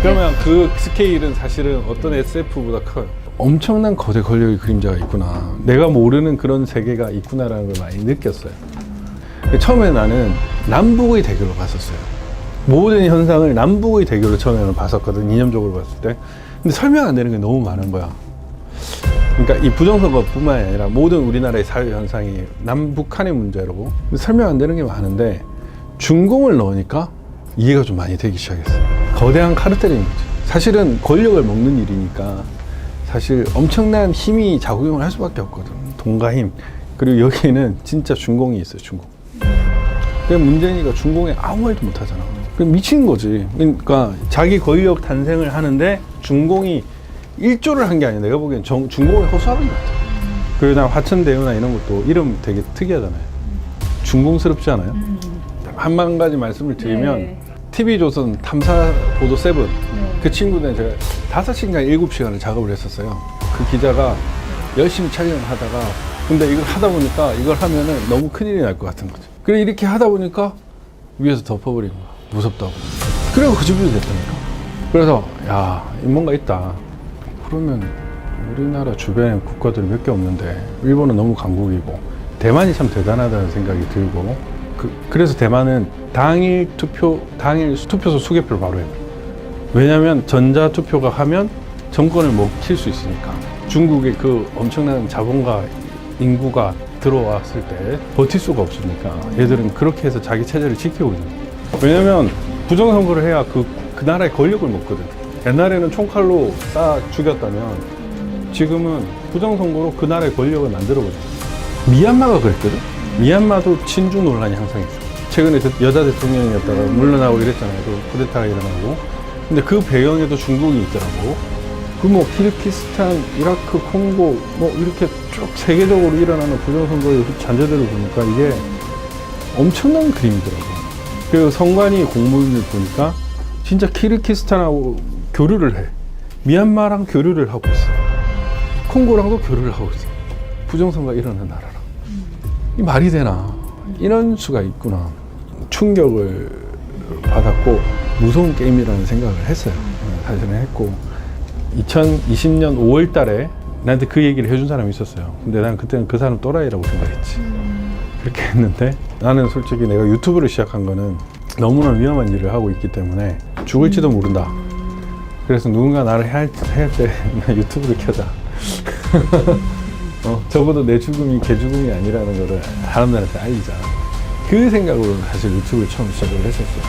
그러면 그 스케일은 사실은 어떤 SF보다 커요. 엄청난 거대 권력의 그림자가 있구나. 내가 모르는 그런 세계가 있구나라는 걸 많이 느꼈어요. 처음에 나는 남북의 대결로 봤었어요. 모든 현상을 남북의 대결로 처음에는 봤었거든, 이념적으로 봤을 때. 근데 설명 안 되는 게 너무 많은 거야. 그러니까 이 부정선거뿐만 아니라 모든 우리나라의 사회 현상이 남북한의 문제로 설명 안 되는 게 많은데 중공을 넣으니까 이해가 좀 많이 되기 시작했어요. 거대한 카르텔인 거죠. 사실은 권력을 먹는 일이니까 사실 엄청난 힘이 작용을 할 수밖에 없거든. 돈과 힘. 그리고 여기에는 진짜 중공이 있어요, 중공. 근데 문재인이가 중공에 아무 말도 못 하잖아. 그럼 미친 거지. 그러니까 자기 권력 탄생을 하는데 중공이 일조를 한 게 아니야. 내가 보기엔 정- 중공을 허수아비 같아. 그리고 난 화천대유나 이런 것도 이름 되게 특이하잖아요. 중공스럽지 않아요? 한 가지 말씀을 드리면 네. TV조선 탐사 보도 세븐 네. 그 친구는 제가 다섯 시간 일곱 시간을 작업을 했었어요. 그 기자가 열심히 촬영을 하다가 근데 이걸 하다 보니까 이걸 하면은 너무 큰일이 날 것 같은 거죠. 그래 이렇게 하다 보니까 위에서 덮어버린 거야. 무섭다고. 그래서 그 집이 됐다니까. 그래서 야 뭔가 있다. 그러면 우리나라 주변에 국가들이 몇 개 없는데 일본은 너무 강국이고 대만이 참 대단하다는 생각이 들고 그, 그래서 대만은 당일 투표 당일 투표소 수개표를 바로 해요. 왜냐하면 전자 투표가 하면 정권을 먹힐 수 있으니까 중국의 그 엄청난 자본과 인구가 들어왔을 때 버틸 수가 없으니까 얘들은 그렇게 해서 자기 체제를 지키고 있는 거예요. 왜냐면 부정선거를 해야 그, 그 나라의 권력을 먹거든. 옛날에는 총칼로 쏴 죽였다면 지금은 부정선거로 그 나라의 권력을 만들어보죠. 미얀마가 그랬거든. 미얀마도 친중 논란이 항상 있어. 최근에 대- 여자 대통령이었다가 물러나고 이랬잖아요. 또 쿠데타가 일어나고. 근데 그 배경에도 중국이 있더라고. 그 뭐 키르키스탄, 이라크, 콩고 뭐 이렇게 쭉 세계적으로 일어나는 부정선거의 잔재들을 보니까 이게 엄청난 그림이더라고요. 그 성관이 공문을 보니까 진짜 키르키스탄하고 교류를 해. 미얀마랑 교류를 하고 있어. 콩고랑도 교류를 하고 있어. 부정선거가 일어나는 나라랑. 이 말이 되나? 이런 수가 있구나. 충격을 받았고 무서운 게임이라는 생각을 했어요. 어, 사실은 했고 2020년 5월 달에 나한테 그 얘기를 해준 사람이 있었어요. 근데 난 그때는 그 사람 또라이라고 생각했지. 그렇게 했는데 나는 솔직히 내가 유튜브를 시작한 거는 너무나 위험한 일을 하고 있기 때문에 죽을지도 모른다. 그래서 누군가 나를 해야 할때 유튜브를 켜자. 어, 적어도 내 죽음이 개 죽음이 아니라는 거를 사람들한테 알리자. 그 생각으로 사실 유튜브를 처음 시작을 했었어요.